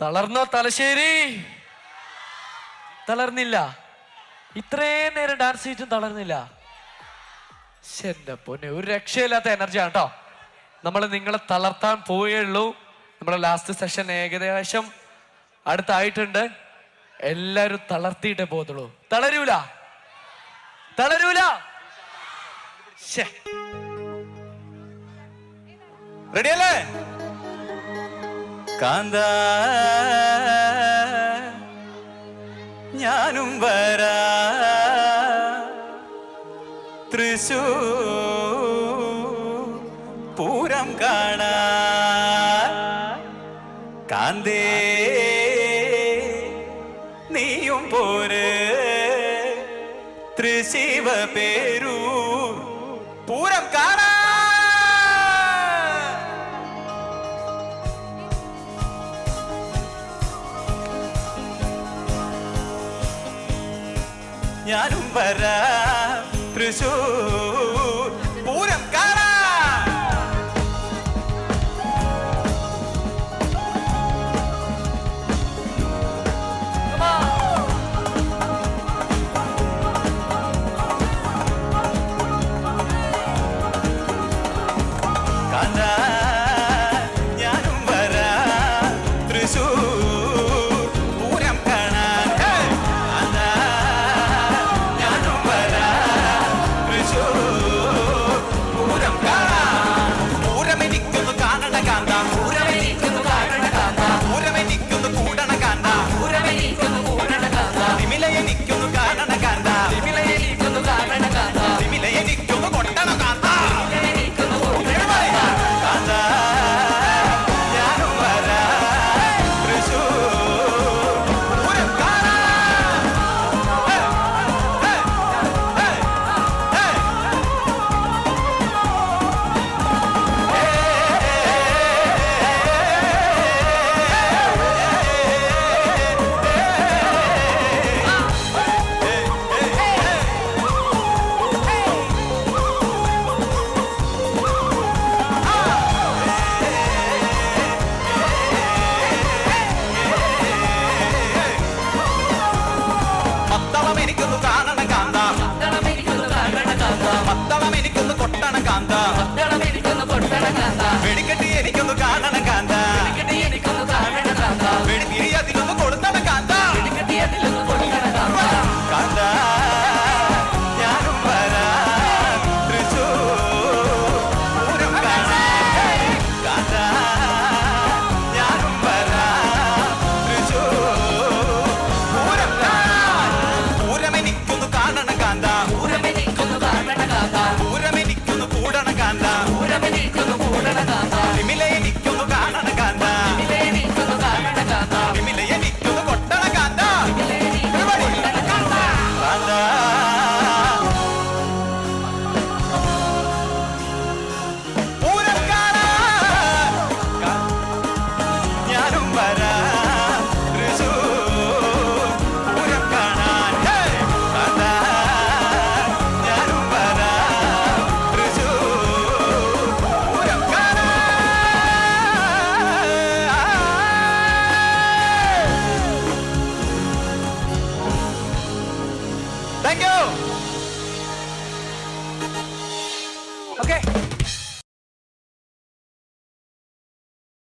തളർന്നോ തലശ്ശേരി? തളർന്നില്ല. ഇത്രയും നേരം ഡാൻസ് ചെയ്തിട്ടും തളർന്നില്ല. എന്റെ പൊന്നെ ഒരു രക്ഷയില്ലാത്ത എനർജിയാണ് കേട്ടോ നമ്മൾ നിങ്ങളെ തളർത്താൻ പോയേ ഉള്ളൂ. നമ്മുടെ ലാസ്റ്റ് സെഷൻ ഏകദേശം അടുത്തായിട്ടുണ്ട്. എല്ലാരും തളർത്തിയിട്ടേ പോകത്തുള്ളൂ. തളരൂല. തളരൂല. റെഡിയല്ലേ കാന്ത. ഞാനും വരാ. തൃശൂ പൂരം കാണാ. കാന്തേ നീയും പോര്. തൃശിവ പേരു പൂരം കാണാ. ഞാനും വരാം. തൃശൂർ